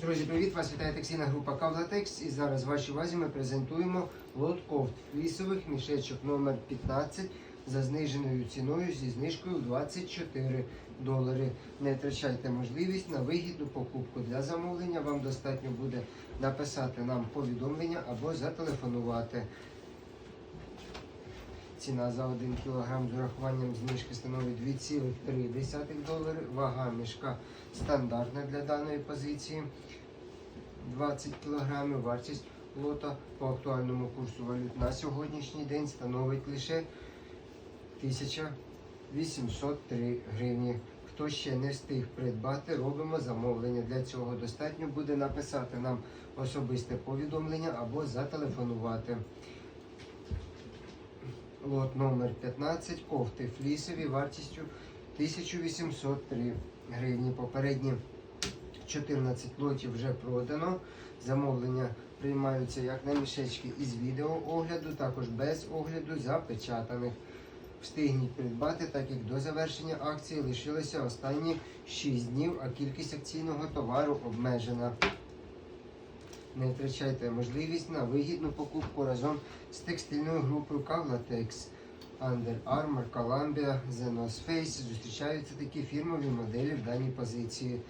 Друзі, привіт! Вас вітає таксійна група Кавлатекс. І зараз вашій увазі ми презентуємо лот кофт флісових мішечок номер 15 за зниженою ціною зі знижкою в 24 долари. Не втрачайте можливість на вигідну покупку для замовлення. Вам достатньо буде написати нам повідомлення або зателефонувати. Ціна за 1 кг з урахуванням знижки становить 2,3 долари. Вага мішка стандартна для даної позиції 20 кг. Вартість лота по актуальному курсу валют на сьогоднішній день становить лише 1803 гривні. Хто ще не встиг придбати, робимо замовлення. Для цього достатньо буде написати нам особисте повідомлення або зателефонувати. Лот номер 15 кофти флісові вартістю 1803 гривні. Попередні 14 лотів вже продано. Замовлення приймаються як на мішечки із відеоогляду, також без огляду запечатаних. Встигніть придбати, так як до завершення акції лишилося останні 6 днів, а кількість акційного товару обмежена. Не втрачайте можливість на вигідну покупку разом з текстильною групою Kavlatex, Under Armour, Columbia, The North Face. Зустрічаються такі фірмові моделі в даній позиції.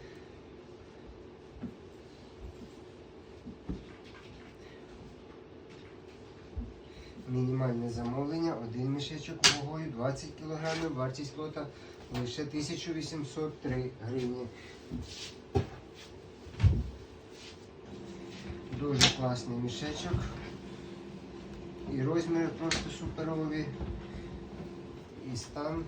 Мінімальне замовлення, один мішечок вагою 20 кг, вартість лота лише 1803 гривні. Дуже класний мішечок. І розміри просто суперові. І стан.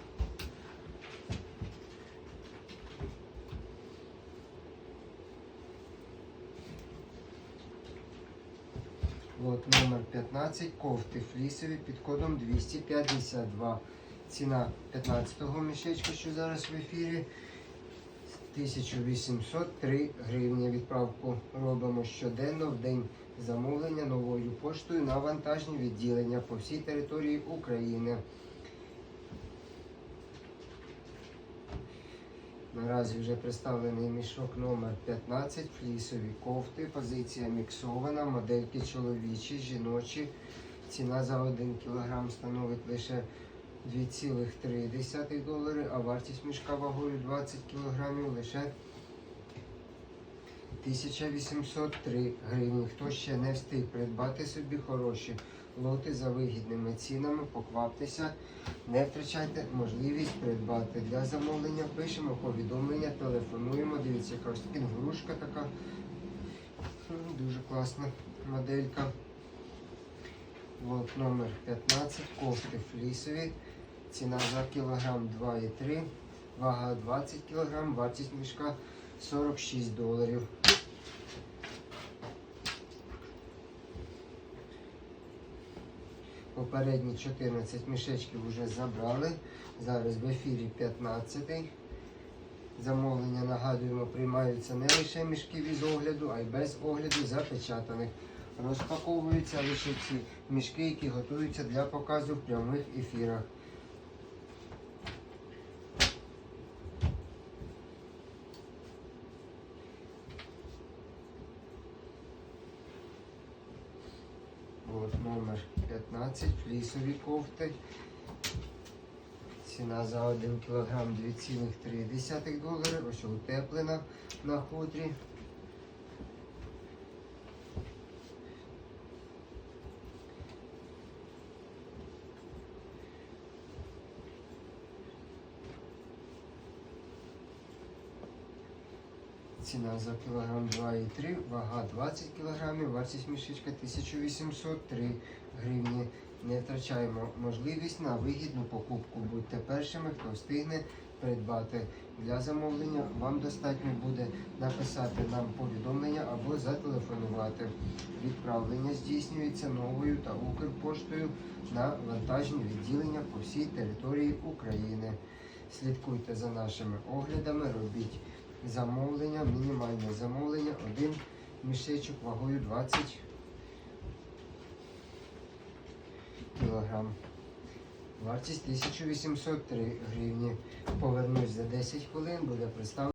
Лот номер 15, кофти флісові під кодом 252. Ціна 15-го мішечка, що зараз в ефірі. 1803 гривні. Відправку робимо щоденно в день замовлення новою поштою на вантажні відділення по всій території України. Наразі вже представлений мішок номер 15 флісові кофти. Позиція міксована, модельки чоловічі, жіночі. Ціна за 1 кг становить лише 2,3 долари, а вартість мішка вагою 20 кг лише 1803 гривні. Хто ще не встиг придбати собі хороші лоти за вигідними цінами, покваптеся, не втрачайте можливість придбати. Для замовлення пишемо повідомлення, телефонуємо. Дивіться, яка ось така. Дуже класна моделька. Лот номер 15, кофти флісові. Ціна за кілограм 2,3, вага 20 кг, вартість мішка 46 доларів. Попередні 14 мішечків вже забрали. Зараз в ефірі 15. Замовлення, нагадуємо, приймаються не лише мішки з огляду, а й без огляду запечатаних. Розпаковуються лише ці мішки, які готуються для показу в прямих ефірах. От номер 15, флісові кофти. Ціна за 1 кг 2,3 долари. Ось утеплена на хутрі. Ціна за кілограм 2,3, вага 20 кг, вартість мішечка 1803 гривні. Не втрачаємо можливість на вигідну покупку. Будьте першими, хто встигне придбати. Для замовлення вам достатньо буде написати нам повідомлення або зателефонувати. Відправлення здійснюється новою та Укрпоштою на вантажні відділення по всій території України. Слідкуйте за нашими оглядами, робіть замовлення, мінімальне замовлення, один мішечок вагою 20 кілограм. Вартість 1803 гривні. Повернусь за 10 хвилин, буде представлено.